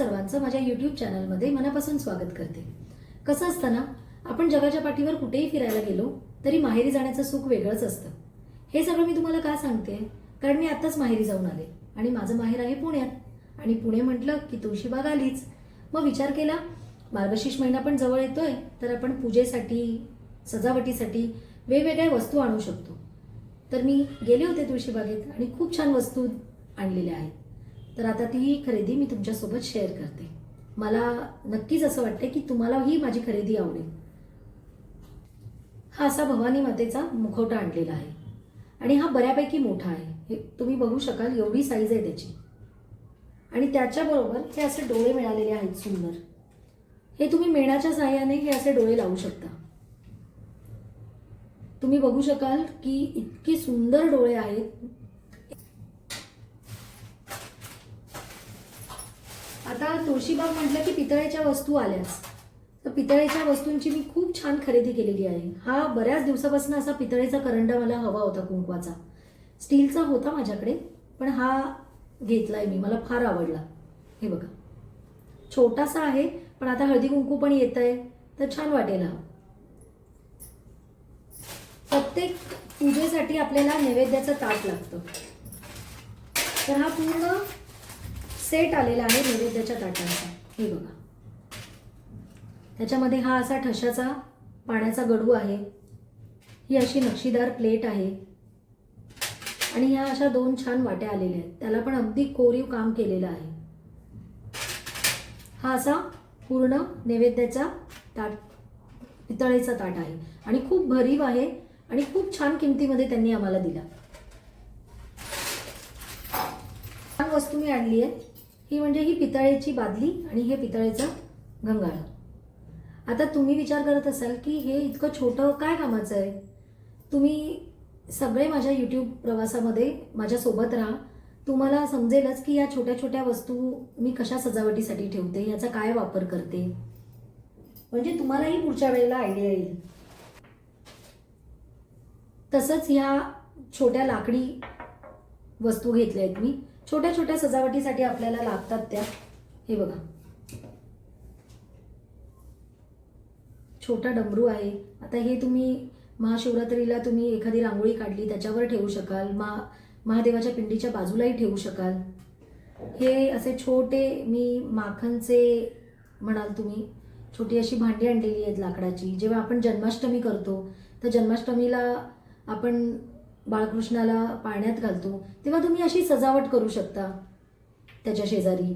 सर्वांचं माझ्या यूट्यूब चॅनलमध्ये मनापासून स्वागत करते. कसं असतं ना आपण जगाच्या पाठीवर कुठेही फिरायला गेलो तरी माहेरी जाण्याचं सुख वेगळंच असतं. हे सगळं मी तुम्हाला का सांगते? कारण मी आत्ताच माहेरी जाऊन आले आणि माझं माहेर आहे पुण्यात. आणि पुणे म्हटलं की तुळशीबाग आलीच. मग विचार केला मार्गशीर्ष महिना पण जवळ येतोय तर आपण पूजेसाठी सजावटीसाठी वेगवेगळ्या वस्तू आणू शकतो. तर मी गेले होते तुळशीबागेत आणि खूप छान वस्तू आणलेल्या आहेत. तर आता ती खरेदी मी तुमच्यासोबत शेअर करते. मला नक्कीच असं वाटतं की तुम्हालाही माझी खरेदी आवडेल. हा असा भवानी मातेचा मुखवटा आणलेला आहे. आणि हा बऱ्यापैकी मोठा आहे. हे तुम्ही बघू शकाल एवढी साईज आहे त्याची. आणि त्याच्याबरोबर हे असे डोळे मिळालेले आहेत सुंदर. हे तुम्ही मेणाच्या सहाय्याने हे असे डोळे लावू शकता. तुम्ही बघू शकाल की इतके सुंदर डोळे आहेत. आता तुळशीबाग म्हटलं की पितळेच्या वस्तू आल्याच. तर पितळेच्या वस्तूंची मी खूप छान खरेदी केलेली आहे. हा बऱ्याच दिवसापासून असा पितळेचा करंडा मला हवा होता कुंकवाचा. स्टीलचा होता माझ्याकडे पण हा घेतलाय मी. मला फार आवडला. हे बघा. छोटासा आहे पण आता हळदी कुंकू पण येत आहे तर छान वाटेल हा. प्रत्येक पूजेसाठी आपल्याला नैवेद्याचं ताट लागतं. तर हा पूर्ण सेट आलेला आहे नैवेद्याच्या ताटांचा. हे बघा. त्याच्यामध्ये हा असा ठशाचा पाण्याचा गडू आहे. ही अशी नक्षीदार प्लेट आहे. आणि ह्या अशा दोन छान वाट्या आलेल्या आहेत. त्याला पण अगदी कोरीव काम केलेलं आहे. हा असा पूर्ण नैवेद्याचा ताट पितळेचा ताट आहे. आणि खूप भरीव आहे आणि खूप छान किमतीमध्ये त्यांनी आम्हाला दिला. छान वस्तू मी आणली आहे. ही म्हणजे ही पितळेची बादली आणि हे पितळेचं गंगाळ. आता तुम्ही विचार करत असाल की हे इतकं छोटं काय कामाचं आहे? तुम्ही सगळे माझ्या यूट्यूब प्रवासामध्ये माझ्यासोबत राहा. तुम्हाला समजेलच की या छोट्या छोट्या वस्तू मी कशा सजावटीसाठी ठेवते याचा काय वापर करते. म्हणजे तुम्हालाही पुढच्या वेळेला आयडिया येईल. तसंच ह्या छोट्या लाकडी वस्तू घेतल्या आहेत मी. छोट्या छोट्या सजावटीसाठी आपल्याला लागतात त्या. हे बघा. छोटा डमरू आहे. आता हे तुम्ही महाशिवरात्रीला तुम्ही एखादी रांगोळी काढली त्याच्यावर ठेवू शकाल. मा महादेवाच्या पिंडीच्या बाजूलाही ठेवू शकाल. हे असे छोटे मी माखनचे म्हणाल तुम्ही छोटी अशी भांडी आणलेली आहेत लाकडाची. जेव्हा आपण जन्माष्टमी करतो तर जन्माष्टमीला आपण बाळकृष्णाला पाण्यात घालतो तेव्हा तुम्ही अशी सजावट करू शकता त्याच्या शेजारी.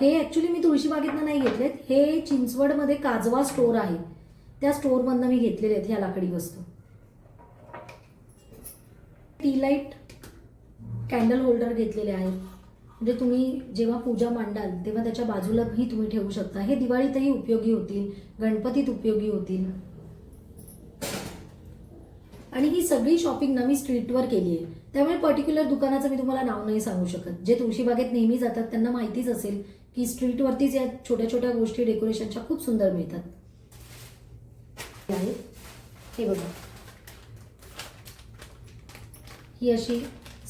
हे ॲक्च्युली मी तुळशीबागेतनं नाही घेतलेत हे चिंचवडमध्ये काजवा स्टोअर आहे. त्या स्टोअरमधनं मी घेतलेले आहेत ह्या लाकडी वस्तू. टी लाइट कॅन्डल होल्डर घेतलेले आहेत. म्हणजे तुम्ही जेव्हा पूजा मांडाल तेव्हा त्याच्या बाजूलाही तुम्ही ठेवू शकता. हे दिवाळीतही उपयोगी होतील गणपतीत उपयोगी होतील. आणि ही सगळी शॉपिंग ना मी स्ट्रीटवर केली आहे त्यामुळे पर्टिक्युलर दुकानाचं मी तुम्हाला नाव नाही सांगू शकत. जे तुळशीबागेत नेहमी जातात त्यांना माहितीच असेल की स्ट्रीटवरतीच या छोट्या छोट्या गोष्टी डेकोरेशनच्या खूप सुंदर मिळतात. हे बघा. ही अशी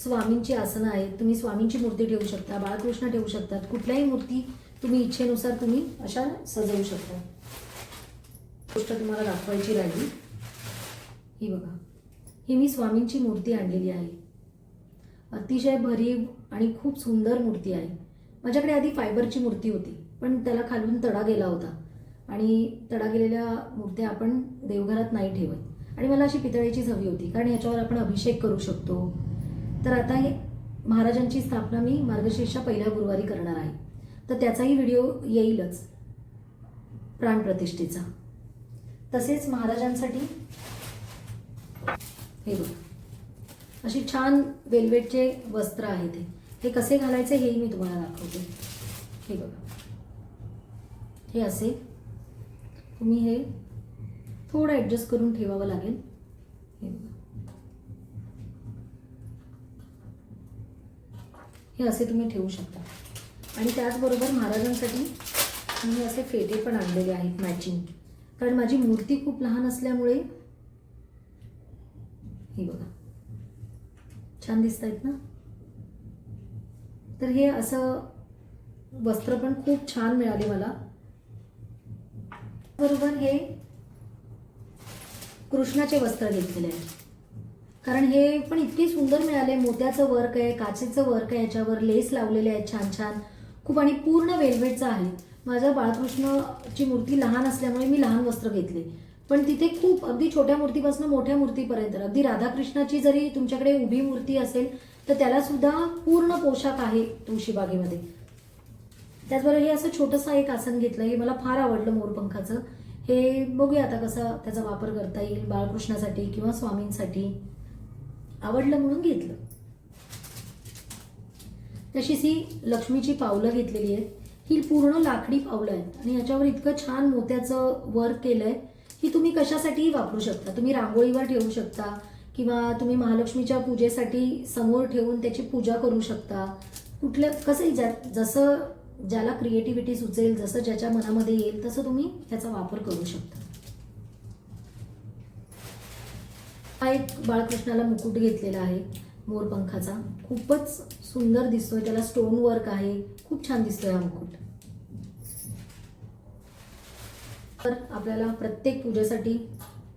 स्वामींची आसनं आहेत. तुम्ही स्वामींची मूर्ती ठेवू शकता बाळकृष्ण ठेवू शकतात. कुठल्याही मूर्ती तुम्ही इच्छेनुसार तुम्ही अशा सजवू शकता. गोष्ट तुम्हाला दाखवायची राहिली. ही बघा. ही मी स्वामींची मूर्ती आणलेली आहे. अतिशय भरीव आणि खूप सुंदर मूर्ती आहे. माझ्याकडे आधी फायबरची मूर्ती होती पण त्याला खालून तडा गेला होता. आणि तडा गेलेल्या मूर्त्या आपण देवघरात नाही ठेवत. आणि मला अशी पितळेचीच हवी होती कारण याच्यावर आपण अभिषेक करू शकतो. तर आता हे महाराजांची स्थापना मी मार्गशीर्षच्या पहिल्या गुरुवारी करणार आहे. तर त्याचाही व्हिडिओ येईलच प्राणप्रतिष्ठेचा. तसेच महाराजांसाठी हे बघ. अशी छान वेल्वेटचे वस्त्र आहे ते. हे कसे घालायचे हेही मी तुम्हाला दाखवते. हे बघा. हे असे. तुम्ही हे थोडं ॲडजस्ट करून ठेवावं लागेल. हे बघा. हे असे तुम्ही ठेवू शकता. आणि त्याचबरोबर महाराजांसाठी मी असे फेटे पण आणलेले आहेत मॅचिंग कारण माझी मूर्ती खूप लहान असल्यामुळे हे बघा. छान दिसत आहेत ना? तर हे असं वस्त्र पण खूप छान मिळाले मला. बरोबर हे कृष्णाचे वस्त्र घेतलेले आहे. कारण हे पण इतके सुंदर मिळाले. मोत्याचं वर्क आहे काचेचं वर्क आहे याच्यावर लेस लावलेले आहेत छान छान. खूप आणि पूर्ण वेलवेटचं आहे. माझ्या बाळकृष्णची मूर्ती लहान असल्यामुळे मी लहान वस्त्र घेतले. पण तिथे खूप अगदी छोट्या मूर्तीपासून मोठ्या मूर्तीपर्यंत अगदी राधाकृष्णाची जरी तुमच्याकडे उभी मूर्ती असेल तर त्याला सुद्धा पूर्ण पोशाख आहे तुळशीबागेमध्ये त्याचबरोबर हे असं छोटंसं एक आसन घेतलं हे मला फार आवडलं मोरपंखाचं. हे बघूया आता कसा त्याचा वापर करता येईल बाळकृष्णासाठी किंवा स्वामींसाठी. आवडलं म्हणून घेतलं. तशीच ही लक्ष्मीची पावलं घेतलेली आहेत. ही पूर्ण लाकडी पावलं आहेत आणि याच्यावर इतकं छान मोत्याचं वर्क केलंय. ही तुम्ही कशासाठीही वापरू शकता. तुम्ही रांगोळीवर ठेवू शकता किंवा तुम्ही महालक्ष्मीच्या पूजेसाठी समोर ठेवून त्याची पूजा करू शकता. कुठल्या कसंही ज्या जसं ज्याला क्रिएटिव्हिटी सुचेल जसं ज्याच्या मनामध्ये येईल तसं तुम्ही त्याचा वापर करू शकता. हा एक बाळकृष्णाला मुकुट घेतलेला आहे मोरपंखाचा. खूपच सुंदर दिसतोय त्याला स्टोन वर्क आहे. खूप छान दिसतोय हा मुकुट. तर आपल्याला प्रत्येक पूजेसाठी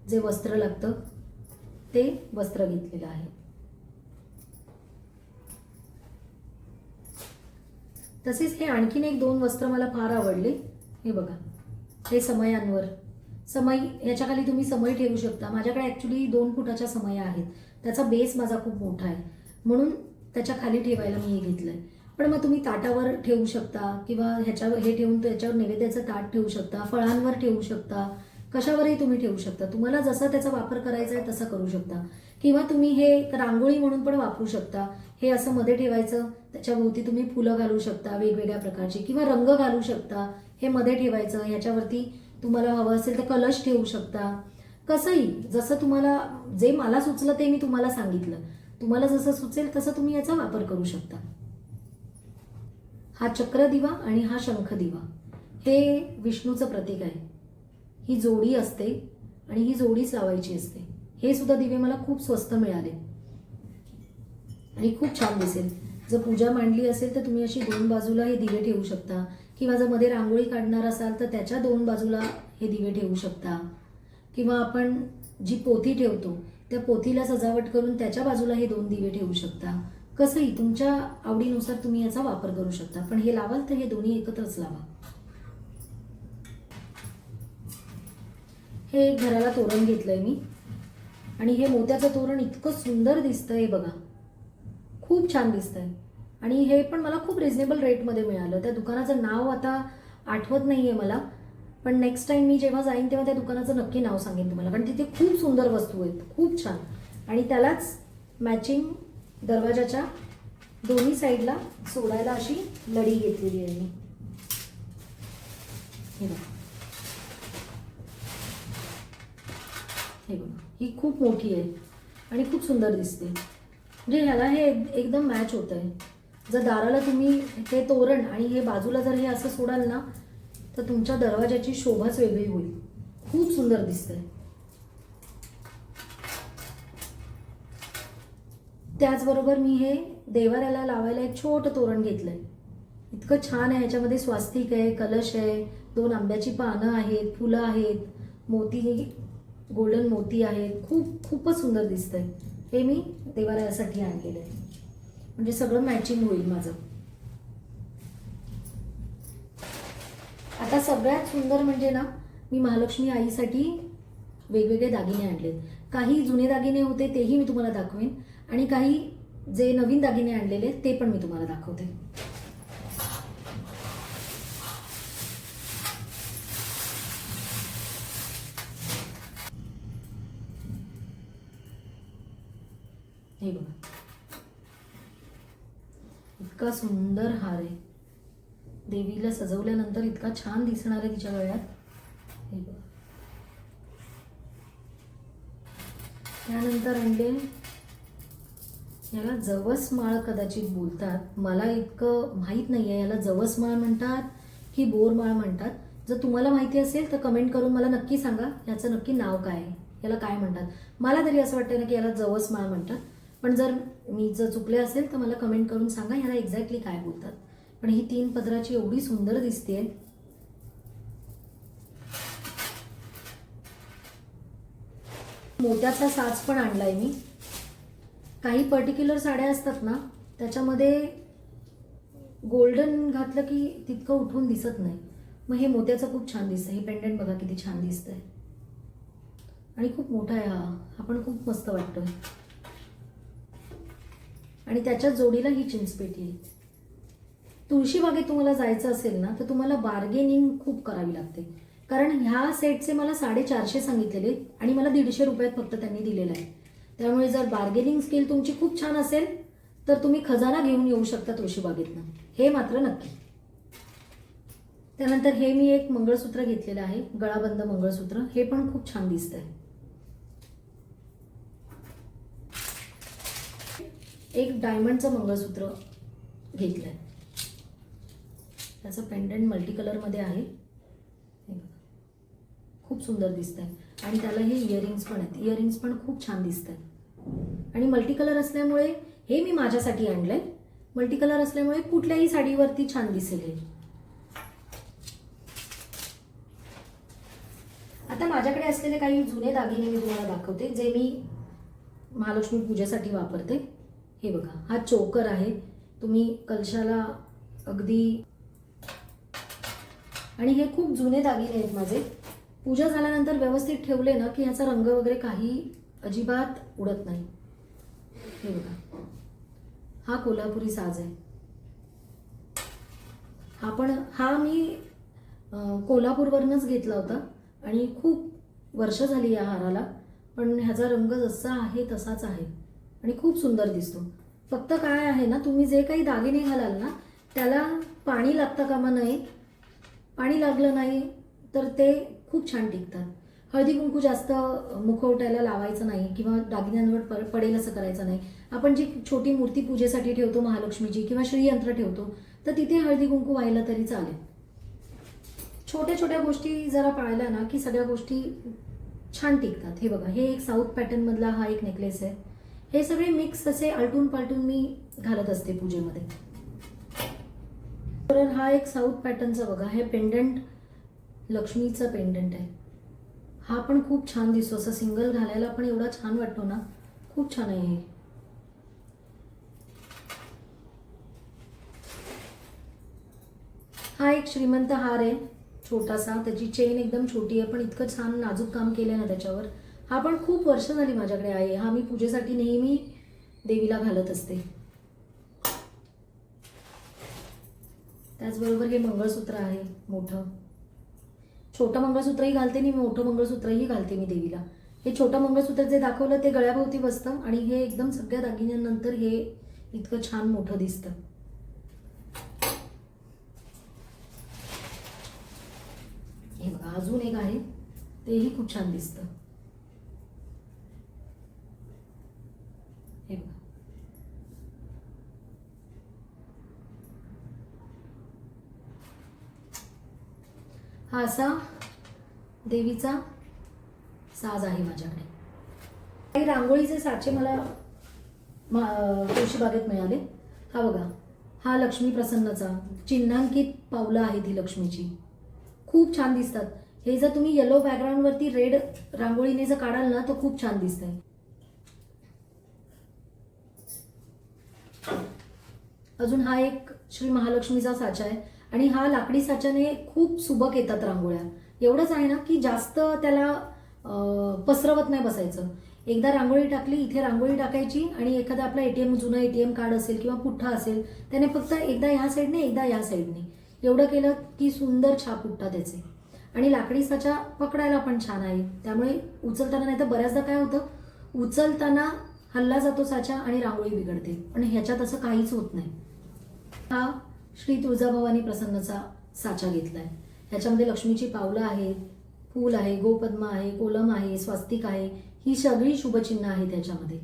जे वस्त्र लागतं ते वस्त्र घेतलेलं आहे. तसेच हे आणखीन एक दोन वस्त्र मला फार आवडले. हे बघा हे समयांवर. समय याच्या खाली तुम्ही समय ठेवू शकता. माझ्याकडे ॲक्च्युली दोन फुटाच्या समया आहेत. त्याचा बेस माझा खूप मोठा आहे. म्हणून त्याच्याखाली ठेवायला मी हे घेतलं आहे पण मग तुम्ही ताटावर ठेवू शकता किंवा ह्याच्यावर हे ठेवून त्याच्यावर नैवेद्याचं ताट ठेवू शकता फळांवर ठेवू शकता. कशावरही तुम्ही ठेवू शकता. तुम्हाला जसा त्याचा वापर करायचा आहे तसा करू शकता. किंवा तुम्ही हे रांगोळी म्हणून पण वापरू शकता. हे असं मध्ये ठेवायचं. त्याच्या भोवती तुम्ही फुलं घालू शकता वेगवेगळ्या प्रकारची. किंवा रंग घालू शकता. हे मध्ये ठेवायचं. ह्याच्यावरती तुम्हाला हवं असेल तर कलश ठेवू शकता. कसंही जसं तुम्हाला जे मला सुचलं ते मी तुम्हाला सांगितलं. तुम्हाला जसं सुचेल तसं तुम्ही याचा वापर करू शकता. हा चक्र दिवा आणि हा शंख दिवा हे विष्णूचं प्रतीक आहे. ही जोडी असते आणि ही जोडीच लावायची असते. हे सुद्धा दिवे मला खूप स्वस्त मिळाले. आणि खूप छान दिसेल. जर पूजा मांडली असेल तर तुम्ही अशी दोन बाजूला हे दिवे ठेवू शकता. किंवा जर मध्ये रांगोळी काढणार असाल तर त्याच्या दोन बाजूला हे दिवे ठेवू शकता. किंवा आपण जी पोथी ठेवतो त्या पोथीला सजावट करून त्याच्या बाजूला हे दोन दिवे ठेवू शकता. कसंही तुमच्या आवडीनुसार तुम्ही याचा वापर करू शकता पण हे लावाल तर हे दोन्ही एकत्रच लावा. हे एक घराला तोरण घेतलंय मी. आणि हे मोत्याचं तोरण इतकं सुंदर दिसतंय बघा. खूप छान दिसतंय. आणि हे पण मला खूप रिझनेबल रेटमध्ये मिळालं. त्या दुकानाचं नाव आता आठवत नाही आहे मला. पण नेक्स्ट टाईम मी जेव्हा जाईन तेव्हा त्या दुकानाचं नक्की नाव सांगेन तुम्हाला. कारण तिथे खूप सुंदर वस्तू आहेत. खूप छान. आणि त्यालाच मॅचिंग दरवाजाच्या दोन्ही साईडला सोडायला अशी लढी घेतलेली आहे मी. हे बघा. हे बघा. ही खूप मोठी आहे आणि खूप सुंदर दिसते. म्हणजे ह्याला हे एकदम मॅच होत आहे. जर दाराला तुम्ही ते तोरण आणि हे बाजूला जर हे असं सोडाल ना तर तुमच्या दरवाजाची शोभाच वेगळी होईल. खूप सुंदर दिसतंय. त्याचबरोबर मी हे देवाऱ्याला लावायला एक छोटं तोरण घेतलं आहे इतकं छान आहे ह्याच्यामध्ये स्वास्तिक आहे कलश आहे दोन आंब्याची पानं आहेत फुलं आहेत मोती गोल्डन मोती आहेत. खूप खूपच सुंदर दिसतंय. हे मी देवाऱ्यासाठी आणलेलं आहे. म्हणजे सगळं मॅचिंग होईल माझं. आता सगळ्यात सुंदर म्हणजे ना मी महालक्ष्मी आईसाठी वेगवेगळे दागिने आणलेत. काही जुने दागिने होते तेही मी तुम्हाला दाखवेन. आणि काही जे नवीन दागिने आणलेले ते पण मी तुम्हाला दाखवते. हे बघा. इतका सुंदर हार आहे. देवीला सजवल्यानंतर इतका छान दिसणार आहे तिच्या गळ्यात. हे बघा. त्यानंतर आणले याला जवस माळ कदाचित बोलतात. मला इतकं माहीत नाही आहे याला जवस माळ म्हणतात की बोरमाळ म्हणतात. जर तुम्हाला माहिती असेल तर कमेंट करून मला नक्की सांगा. याचं नक्की नाव काय आहे? याला काय म्हणतात? मला तरी असं वाटतं ना की याला जवस माळ म्हणतात. पण जर मी जर चुकले असेल तर मला कमेंट करून सांगा. याला एक्झॅक्टली काय बोलतात? पण ही तीन पदराची एवढी सुंदर दिसते मोत्याचा साज पण आणलाय मी. काही पर्टिक्युलर साड्या असतात ना त्याच्यामध्ये गोल्डन घातलं की तितकं उठून दिसत नाही. मग हे मोत्याचं खूप छान दिसतं. हे पेंडंट बघा किती छान दिसतंय. आणि खूप मोठा आहे हा. आपण पण खूप मस्त वाटतोय. आणि त्याच्या जोडीला ही चिंचपेटी आहे. तुळशी बागेत तुम्हाला जायचं असेल ना तर तुम्हाला बार्गेनिंग खूप करावी लागते. कारण ह्या सेटचे मला साडेचारशे सांगितलेले आणि मला दीडशे रुपयात फक्त त्यांनी दिलेलं आहे. त्यामुळे जर बार्गेनिंग स्किल तुमची खूप छान असेल तर तुम्ही खजाना घेऊन येऊ शकता तुळशीबागेतनं. हे मात्र नक्की. त्यानंतर हे मी एक मंगळसूत्र घेतलेलं आहे गळाबंद मंगळसूत्र. हे पण खूप छान दिसतंय. एक डायमंडचं मंगळसूत्र घेतलंय. त्याचं पेंडंट मल्टी कलरमध्ये आहे. खूप सुंदर दिसत आहे आणि त्याला हे इयरिंग्स पण आहेत. इयरिंग्स पण खूप छान दिसत आहेत आणि मल्टी कलर असल्यामुळे हे मी माझ्यासाठी आणलंय. मल्टी कलर असल्यामुळे कुठल्याही साडीवरती छान दिसेल हे. आता माझ्याकडे असलेले काही जुने दागिने मी तुम्हाला दाखवते जे मी महालक्ष्मी पूजेसाठी वापरते. हे बघा हा चोकर आहे. तुम्ही कलशाला अगदी आणि हे खूप जुने दागिने आहेत माझे. पूजा झाल्यानंतर व्यवस्थित ठेवले ना की ह्याचा रंग वगैरे काही अजिबात उडत नाही. हे बघा. हा कोल्हापुरी साज आहे. हा पण हा मी कोल्हापूरवरूनच घेतला होता आणि खूप वर्ष झाली या हाराला पण ह्याचा रंग जसा आहे तसाच आहे आणि खूप सुंदर दिसतो. फक्त काय आहे ना तुम्ही जे काही दागिने घालाल ना त्याला पाणी लागता कामा नये पाणी लागलं नाही तर ते खूप छान टिकतात. हळदी कुंकू जास्त मुखवट्याला लावायचं नाही किंवा दागिन्यांवर प- पडेल असं करायचं नाही. आपण जी छोटी मूर्ती पूजेसाठी ठेवतो महालक्ष्मीची किंवा श्रीयंत्र ठेवतो तर तिथे हळदी कुंकू व्हायला तरी चालेल. छोट्या छोट्या गोष्टी जरा पाळल्या ना की सगळ्या गोष्टी छान टिकतात. हे बघा हे एक साऊथ पॅटर्नमधला हा एक नेकलेस आहे. हे सगळे मिक्स असे आलटून पालटून मी घालत असते पूजेमध्ये. तर हा एक साऊथ पॅटर्नचा बघा हे पेंडंट लक्ष्मीचा पेंडंट आहे. हा पण खूप छान दिसतो. असं सिंगल घालायला पण एवढा छान वाटतो ना. खूप छान आहे हे. हा एक श्रीमंत हार आहे छोटासा. त्याची चेन एकदम छोटी आहे पण इतकं छान नाजूक काम केलं आहे ना त्याच्यावर. हा पण खूप वर्ष झाली माझ्याकडे आहे. हा मी पूजेसाठी नेहमी देवीला घालत असते. त्याचबरोबर हे मंगळसूत्र आहे मोठं. छोटं मंगळसूत्रही घालते आणि मोठं मंगळसूत्रही घालते मी देवीला. हे छोटं मंगळसूत्र जे दाखवलं ते गळ्याभोवती बसतं आणि हे एकदम सगळ्या दागिन्यांनंतर हे इतकं छान मोठं दिसतं. हे बघा अजून एक आहे तेही खूप छान दिसतं हे बघा हा असा देवीचा साज आहे माझ्याकडे. काही रांगोळीचे साचे मला मा- तुळशीबागेत मिळाले. हा बघा हा लक्ष्मी प्रसन्नचा चिन्हांकित पावलं आहेत ही लक्ष्मीची. खूप छान दिसतात. हे जर तुम्ही येलो बॅकग्राऊंडवरती रेड रांगोळीने जर काढाल ना तर खूप छान दिसतंय. अजून हा एक श्री महालक्ष्मीचा साचा आहे. आणि हा लाकडी साच्याने खूप सुबक येतात रांगोळ्या. एवढंच आहे ना की जास्त त्याला पसरवत नाही बसायचं. एकदा रांगोळी टाकली इथे रांगोळी टाकायची आणि एखादा आपला एटीएम जुना एटीएम कार्ड असेल किंवा पुठ्ठा असेल त्याने फक्त एकदा ह्या साईडने एकदा ह्या साईडने. एवढं केलं की सुंदर छाप उठतात त्याचे. आणि लाकडी साचा पकडायला पण छान आहे. त्यामुळे उचलताना नाही तर बऱ्याचदा काय होतं उचलताना हल्ला जातो साचा आणि रांगोळी बिघडते. पण ह्याच्यात असं काहीच होत नाही. हा श्री तुळजाभवानी प्रसन्नचा साचा घेतलाय. ह्याच्यामध्ये लक्ष्मीची पावलं आहेत फूल आहे गोपद्म आहे कोलम आहे स्वस्तिक आहे ही सगळी शुभचिन्ह आहेत त्याच्यामध्ये.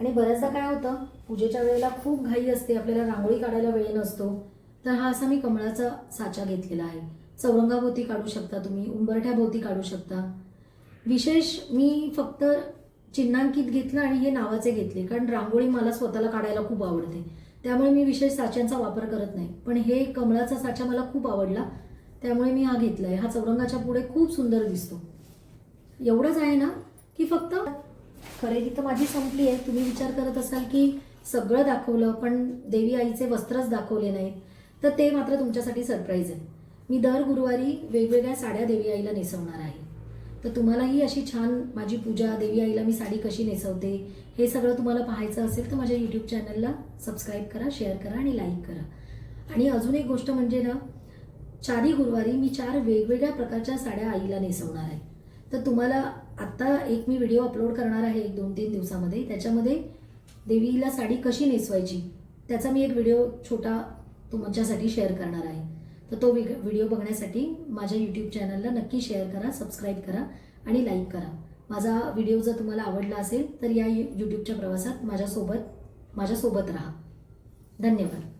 आणि बऱ्याचदा काय होतं पूजेच्या वेळेला खूप घाई असते आपल्याला रांगोळी काढायला वेळ नसतो तर हा असा मी कमळाचा साचा घेतलेला आहे. चौरंगाभोवती काढू शकता तुम्ही उंबरठ्याभोवती काढू शकता. विशेष मी फक्त चिन्हांकित घेतलं आणि हे नावाचे घेतले. कारण रांगोळी मला स्वतःला काढायला खूप आवडते. त्यामुळे मी विशेष साच्यांचा वापर करत नाही. पण हे कमळाचा साचा मला खूप आवडला. त्यामुळे मी हा घेतला आहे हा चौरंगाच्या पुढे खूप सुंदर दिसतो. एवढंच आहे ना की फक्त खरेदी तर माझी संपली आहे. तुम्ही विचार करत असाल की सगळं दाखवलं पण देवी आईचे वस्त्रच दाखवले नाहीत तर ते मात्र तुमच्यासाठी सरप्राईज आहे. मी दर गुरुवारी वेगवेगळ्या साड्या देवी आईला नेसवणार आहे. तर तुम्हालाही अशी छान माझी पूजा देवी आईला मी साडी कशी नेसवते हे सगळं तुम्हाला पाहायचं असेल तर माझ्या यूट्यूब चॅनलला सबस्क्राईब करा शेअर करा आणि लाईक करा. आणि अजून एक गोष्ट म्हणजे ना चारही गुरुवारी मी चार वेगवेगळ्या प्रकारच्या साड्या आईला नेसवणार आहे. तर तुम्हाला आत्ता एक मी व्हिडिओ अपलोड करणार आहे एक दोन तीन दिवसामध्ये. त्याच्यामध्ये देवीला साडी कशी नेसवायची त्याचा मी एक व्हिडिओ छोटा तुमच्यासाठी शेअर करणार आहे. तर तो विग- व्हिडिओ बघण्यासाठी माझ्या यूट्यूब चॅनलला नक्की शेअर करा सबस्क्राईब करा आणि लाईक करा. माझा व्हिडिओ जर तुम्हाला आवडला असेल तर या यूट्यूबच्या प्रवासात माझ्यासोबत माझ्यासोबत राहा. धन्यवाद.